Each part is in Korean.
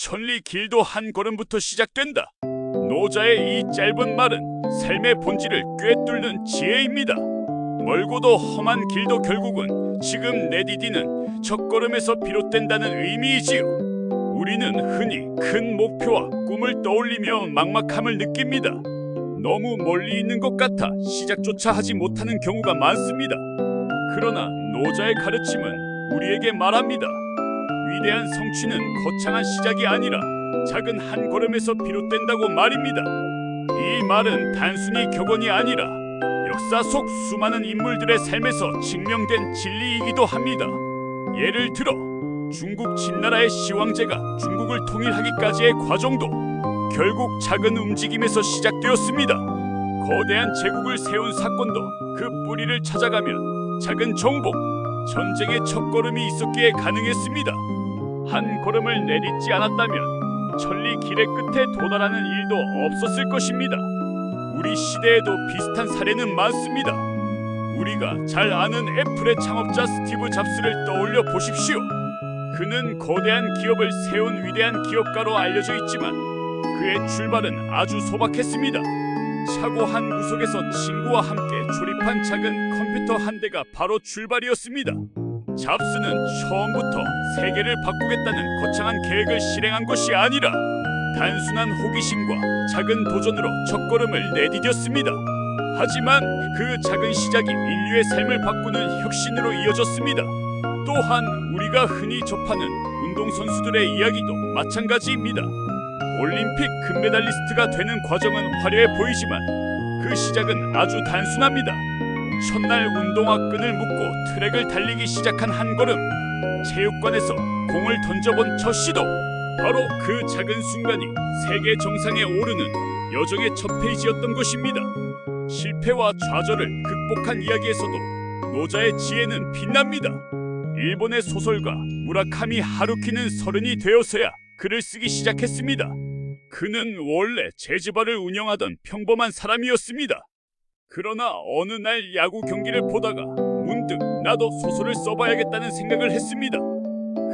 천리 길도 한 걸음부터 시작된다. 노자의 이 짧은 말은 삶의 본질을 꿰뚫는 지혜입니다. 멀고도 험한 길도 결국은 지금 내디디는 첫걸음에서 비롯된다는 의미이지요. 우리는 흔히 큰 목표와 꿈을 떠올리며 막막함을 느낍니다. 너무 멀리 있는 것 같아 시작조차 하지 못하는 경우가 많습니다. 그러나 노자의 가르침은 우리에게 말합니다. 위대한 성취는 거창한 시작이 아니라 작은 한 걸음에서 비롯된다고 말입니다. 이 말은 단순히 격언이 아니라 역사 속 수많은 인물들의 삶에서 증명된 진리이기도 합니다. 예를 들어 중국 진나라의 시황제가 중국을 통일하기까지의 과정도 결국 작은 움직임에서 시작되었습니다. 거대한 제국을 세운 사건도 그 뿌리를 찾아가면 작은 정복, 전쟁의 첫걸음이 있었기에 가능했습니다. 한 걸음을 내딛지 않았다면 천리 길의 끝에 도달하는 일도 없었을 것입니다. 우리 시대에도 비슷한 사례는 많습니다. 우리가 잘 아는 애플의 창업자 스티브 잡스를 떠올려 보십시오. 그는 거대한 기업을 세운 위대한 기업가로 알려져 있지만 그의 출발은 아주 소박했습니다. 차고 한 구석에서 친구와 함께 조립한 작은 컴퓨터 한 대가 바로 출발이었습니다. 잡스는 처음부터 세계를 바꾸겠다는 거창한 계획을 실행한 것이 아니라 단순한 호기심과 작은 도전으로 첫걸음을 내디뎠습니다. 하지만 그 작은 시작이 인류의 삶을 바꾸는 혁신으로 이어졌습니다. 또한 우리가 흔히 접하는 운동선수들의 이야기도 마찬가지입니다. 올림픽 금메달리스트가 되는 과정은 화려해 보이지만 그 시작은 아주 단순합니다. 첫날 운동화 끈을 묶고 트랙을 달리기 시작한 한 걸음 체육관에서 공을 던져본 첫 시도 바로 그 작은 순간이 세계 정상에 오르는 여정의 첫 페이지였던 것입니다. 실패와 좌절을 극복한 이야기에서도 노자의 지혜는 빛납니다. 일본의 소설가 무라카미 하루키는 서른이 되어서야 글을 쓰기 시작했습니다. 그는 원래 재즈바를 운영하던 평범한 사람이었습니다. 그러나 어느 날 야구 경기를 보다가 문득 나도 소설을 써봐야겠다는 생각을 했습니다.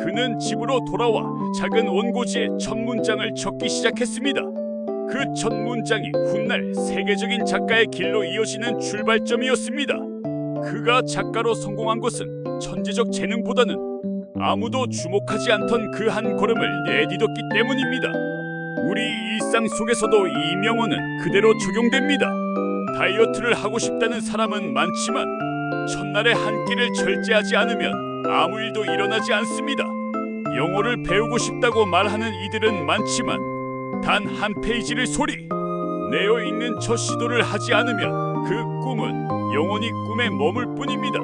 그는 집으로 돌아와 작은 원고지에 첫 문장을 적기 시작했습니다. 그 첫 문장이 훗날 세계적인 작가의 길로 이어지는 출발점이었습니다. 그가 작가로 성공한 것은 천재적 재능보다는 아무도 주목하지 않던 그 한 걸음을 내딛었기 때문입니다. 우리 일상 속에서도 이 명언은 그대로 적용됩니다. 다이어트를 하고 싶다는 사람은 많지만 첫날에 한 끼를 절제하지 않으면 아무 일도 일어나지 않습니다. 영어를 배우고 싶다고 말하는 이들은 많지만 단 한 페이지를 소리 내어 있는 첫 시도를 하지 않으면 그 꿈은 영원히 꿈에 머물 뿐입니다.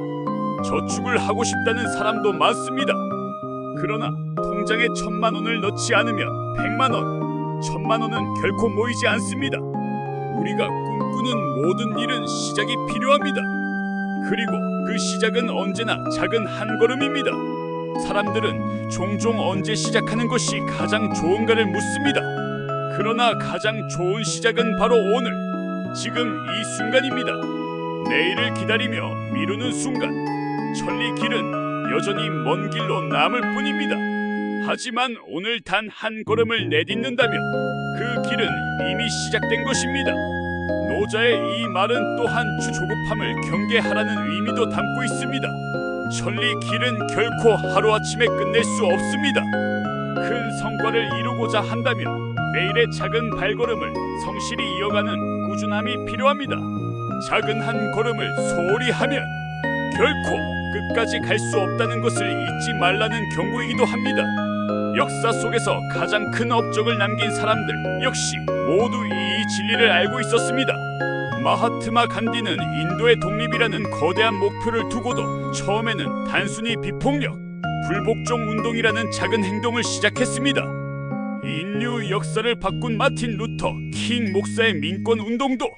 저축을 하고 싶다는 사람도 많습니다. 그러나 통장에 천만 원을 넣지 않으면 백만 원, 천만 원은 결코 모이지 않습니다. 우리가 꿈꾸는 모든 일은 시작이 필요합니다. 그리고 그 시작은 언제나 작은 한 걸음입니다. 사람들은 종종 언제 시작하는 것이 가장 좋은가를 묻습니다. 그러나 가장 좋은 시작은 바로 오늘, 지금 이 순간입니다. 내일을 기다리며 미루는 순간, 천리 길은 여전히 먼 길로 남을 뿐입니다. 하지만 오늘 단 한 걸음을 내딛는다면 그 길은 이미 시작된 것입니다. 노자의 이 말은 또한 주 조급함을 경계하라는 의미도 담고 있습니다. 천리 길은 결코 하루아침에 끝낼 수 없습니다. 큰 성과를 이루고자 한다면 매일의 작은 발걸음을 성실히 이어가는 꾸준함이 필요합니다. 작은 한 걸음을 소홀히 하면 결코 끝까지 갈 수 없다는 것을 잊지 말라는 경고이기도 합니다. 역사 속에서 가장 큰 업적을 남긴 사람들 역시 모두 이 진리를 알고 있었습니다. 마하트마 간디는 인도의 독립이라는 거대한 목표를 두고도 처음에는 단순히 비폭력, 불복종 운동이라는 작은 행동을 시작했습니다. 인류 역사를 바꾼 마틴 루터 킹 목사의 민권 운동도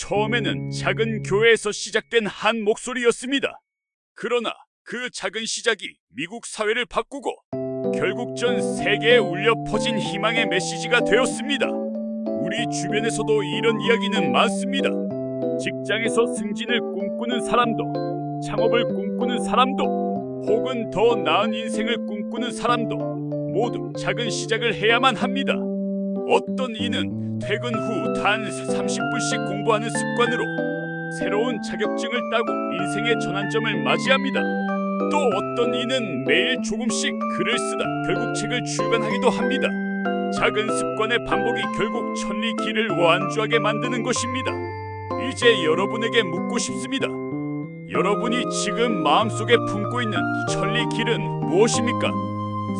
처음에는 작은 교회에서 시작된 한 목소리였습니다. 그러나 그 작은 시작이 미국 사회를 바꾸고 결국 전 세계에 울려 퍼진 희망의 메시지가 되었습니다. 우리 주변에서도 이런 이야기는 많습니다. 직장에서 승진을 꿈꾸는 사람도, 창업을 꿈꾸는 사람도, 혹은 더 나은 인생을 꿈꾸는 사람도 모두 작은 시작을 해야만 합니다. 어떤 이는 퇴근 후 단 30분씩 공부하는 습관으로 새로운 자격증을 따고 인생의 전환점을 맞이합니다. 또 어떤 이는 매일 조금씩 글을 쓰다 결국 책을 출간하기도 합니다. 작은 습관의 반복이 결국 천리 길을 완주하게 만드는 것입니다. 이제 여러분에게 묻고 싶습니다. 여러분이 지금 마음속에 품고 있는 천리 길은 무엇입니까?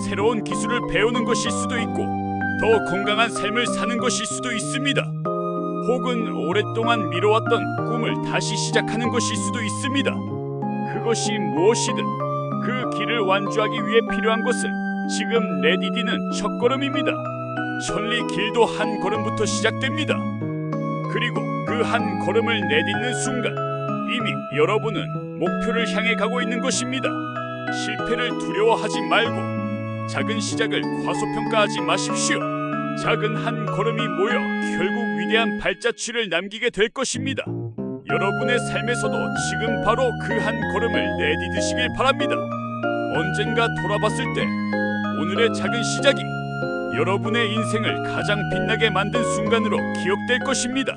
새로운 기술을 배우는 것일 수도 있고 더 건강한 삶을 사는 것일 수도 있습니다. 혹은 오랫동안 미뤄왔던 꿈을 다시 시작하는 것일 수도 있습니다. 그것이 무엇이든 그 길을 완주하기 위해 필요한 것은 지금 내디디는 첫걸음입니다. 천리 길도 한 걸음부터 시작됩니다. 그리고 그 한 걸음을 내딛는 순간 이미 여러분은 목표를 향해 가고 있는 것입니다. 실패를 두려워하지 말고 작은 시작을 과소평가하지 마십시오. 작은 한 걸음이 모여 결국 위대한 발자취를 남기게 될 것입니다. 여러분의 삶에서도 지금 바로 그 한 걸음을 내디드시길 바랍니다. 언젠가 돌아봤을 때 오늘의 작은 시작이 여러분의 인생을 가장 빛나게 만든 순간으로 기억될 것입니다.